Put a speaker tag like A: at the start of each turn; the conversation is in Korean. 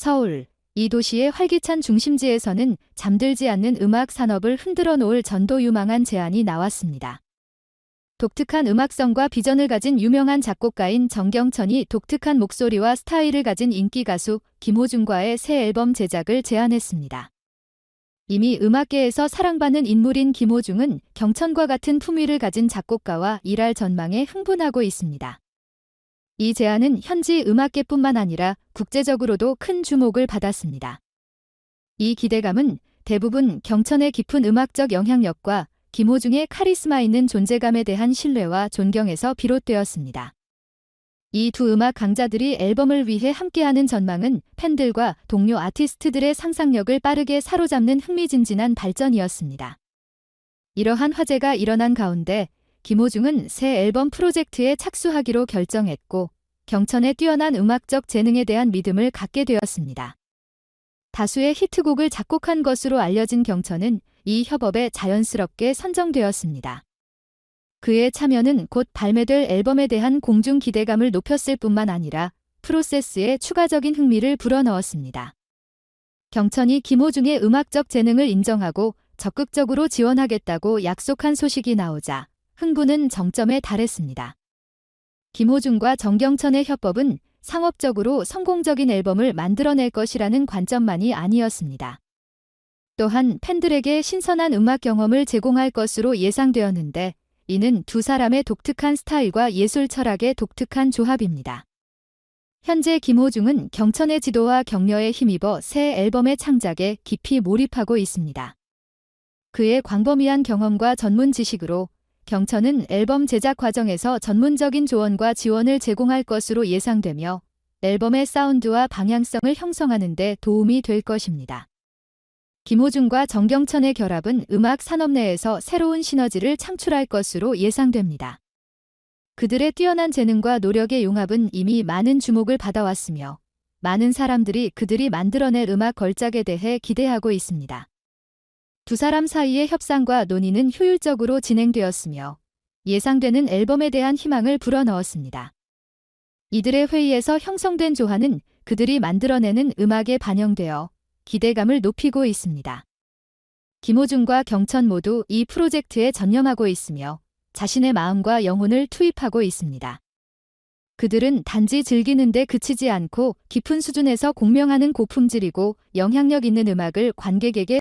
A: 서울. 이 도시의 활기찬 중심지에서는 잠들지 않는 음악 산업을 흔들어 놓을 전도 유망한 제안이 나왔습니다. 독특한 음악성과 비전을 가진 유명한 작곡가인 정경천이 독특한 목소리와 스타일을 가진 인기 가수 김호중과의 새 앨범 제작을 제안했습니다. 이미 음악계에서 사랑받는 인물인 김호중은 경천과 같은 품위를 가진 작곡가와 일할 전망에 흥분하고 있습니다. 이 제안은 현지 음악계뿐만 아니라 국제적으로도 큰 주목을 받았습니다. 이 기대감은 대부분 경천의 깊은 음악적 영향력과 김호중의 카리스마 있는 존재감에 대한 신뢰와 존경에서 비롯되었습니다. 이 두 음악 강자들이 앨범을 위해 함께하는 전망은 팬들과 동료 아티스트들의 상상력을 빠르게 사로잡는 흥미진진한 발전이었습니다. 이러한 화제가 일어난 가운데 김호중은 새 앨범 프로젝트에 착수하기로 결정했고 경천의 뛰어난 음악적 재능에 대한 믿음을 갖게 되었습니다. 다수의 히트곡을 작곡한 것으로 알려진 경천은 이 협업에 자연스럽게 선정되었습니다. 그의 참여는 곧 발매될 앨범에 대한 공중 기대감을 높였을 뿐만 아니라 프로세스에 추가적인 흥미를 불어넣었습니다. 경천이 김호중의 음악적 재능을 인정하고 적극적으로 지원하겠다고 약속한 소식이 나오자 흥분은 정점에 달했습니다. 김호중과 정경천의 협업은 상업적으로 성공적인 앨범을 만들어낼 것이라는 관점만이 아니었습니다. 또한 팬들에게 신선한 음악 경험을 제공할 것으로 예상되었는데 이는 두 사람의 독특한 스타일과 예술 철학의 독특한 조합입니다. 현재 김호중은 경천의 지도와 격려에 힘입어 새 앨범의 창작에 깊이 몰입하고 있습니다. 그의 광범위한 경험과 전문 지식으로 경천은 앨범 제작 과정에서 전문적인 조언과 지원을 제공할 것으로 예상되며 앨범의 사운드와 방향성을 형성하는 데 도움이 될 것입니다. 김호중과 정경천의 결합은 음악 산업 내에서 새로운 시너지를 창출할 것으로 예상됩니다. 그들의 뛰어난 재능과 노력의 융합은 이미 많은 주목을 받아왔으며 많은 사람들이 그들이 만들어낼 음악 걸작에 대해 기대하고 있습니다. 두 사람 사이의 협상과 논의는 효율적으로 진행되었으며 예상되는 앨범에 대한 희망을 불어넣었습니다. 이들의 회의에서 형성된 조화는 그들이 만들어내는 음악에 반영되어 기대감을 높이고 있습니다. 김호중과 경천 모두 이 프로젝트에 전념하고 있으며 자신의 마음과 영혼을 투입하고 있습니다. 그들은 단지 즐기는데 그치지 않고 깊은 수준에서 공명하는 고품질이고 영향력 있는 음악을 관객에게